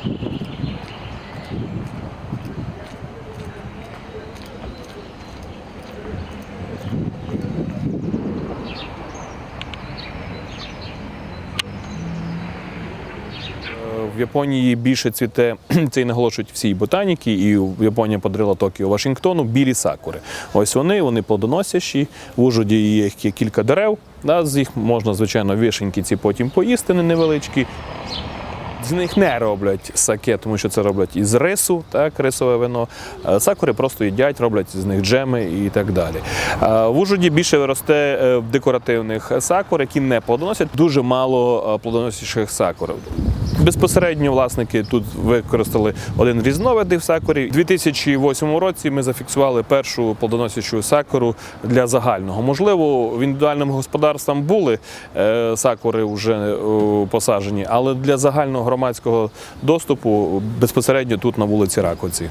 В Японії більше цвіте це і наголошують всі ботаніки, і в Японія подарила Токіо Вашингтону білі сакури. Ось вони, вони плодоносящі. В Ужуді є кілька дерев. Да, З їх можна, звичайно, вишеньки ці потім поїсти невеличкі. З них не роблять саке, тому що це роблять із рису, так, рисове вино. Е, Сакури просто їдять, роблять з них джеми і так далі. Е, В Ужгороді більше росте е, декоративних сакур, які не плодоносять. Дуже мало е, плодоносящих сакур. Безпосередньо власники тут використали один різновид сакурів. сакурі. У 2008 році ми зафіксували першу плодоносячу сакуру для загального. Можливо, в індивідуальним господарствам були е, сакури вже е, посаджені, але для загального громадського доступу безпосередньо тут на вулиці Раковці.